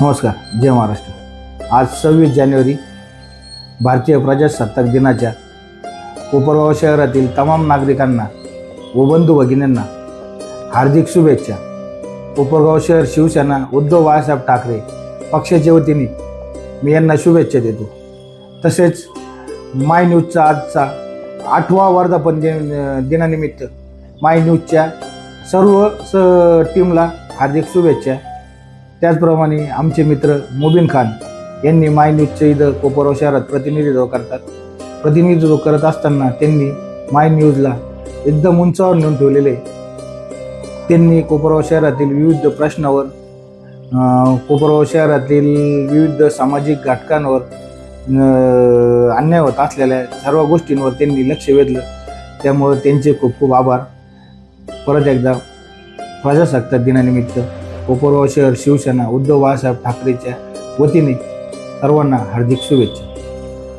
नमस्कार जय महाराष्ट्र. आज सव्वीस जानेवारी भारतीय प्रजासत्ताक दिनाच्या कोपरगाव शहरातील तमाम नागरिकांना व बंधू भगिनींना हार्दिक शुभेच्छा. कोपरगाव शहर शिवसेना उद्धव बाळासाहेब ठाकरे पक्षाच्या वतीने मी यांना शुभेच्छा देतो. तसेच माय न्यूजचा आजचा आठवा वर्धापन दिन दिनानिमित्त माय न्यूजच्या सर्व स टीमला हार्दिक शुभेच्छा. त्याचप्रमाणे आमचे मित्र मुबीन खान यांनी माय न्यूजचे इथं कोपरगाव शहरात प्रतिनिधित्व करतात. प्रतिनिधित्व करत असताना त्यांनी माय न्यूजला एकदम उंचावर नेऊन ठेवलेले. त्यांनी कोपरगाव शहरातील विविध प्रश्नावर अं, कोपरगाव शहरातील विविध सामाजिक घटकांवर अन्याय होत असलेल्या सर्व गोष्टींवर त्यांनी लक्ष वेधलं. त्यामुळं त्यांचे खूप खूप आभार. परत एकदा प्रजासत्ताक दिनानिमित्त कोपरगाव शहर शिवसेना उद्धव बाळासाहेब ठाकरेच्या वतीने सर्वांना हार्दिक शुभेच्छा.